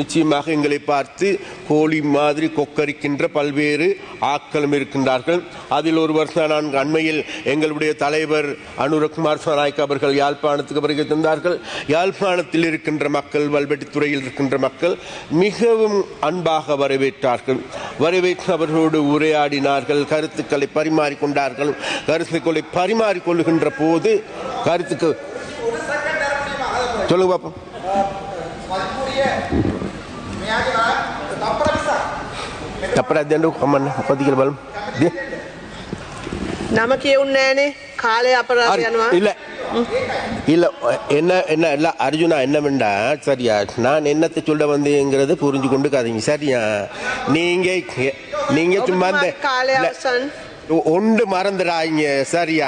நிச்சயமாக எங்களை பார்த்து கோழி மாதிரி கொக்கரிக்கின்ற பல்வேறு ஆட்களும் இருக்கின்றார்கள். அதில் ஒருவர் தான் நான் அண்மையில் எங்களுடைய தலைவர் அனுரகுமார் சனாய்க் அவர்கள் யாழ்ப்பாணத்துக்கு வருகை தந்தார்கள். யாழ்ப்பாணத்தில் இருக்கின்ற மக்கள் வல்வெட்டித்துறையில் இருக்கின்ற மக்கள் மிகவும் அன்பாக வரவேற்றார்கள். வரவேற்று அவர்களோடு உரையாடினார்கள் கருத்துக்களை பரிமாறிக்கொண்டார்கள். கருத்துக்களை பரிமாறிக்கொள்கின்ற போது கருத்துக்கு சொல்லுங்க பாப்போம். තපර දැඩු කමන්න අපති කියල බලම් නම කියවුන්නේ නෑනේ කාලය අපරාධ යනවා இல்ல இல்ல என்ன என்ன இல்ல அர்ஜுனா என்னவெண்டா சரியா நான் என்னத்தை சொல்ல வந்தேங்கிறது புரிஞ்சு கொண்டு கதைங்க சரியா நீங்க நீங்க சும்மா இந்த කාලය இல்ல, අවසන් ஒன்று மறந்துடாங்க சரியா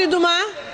Podre do mar.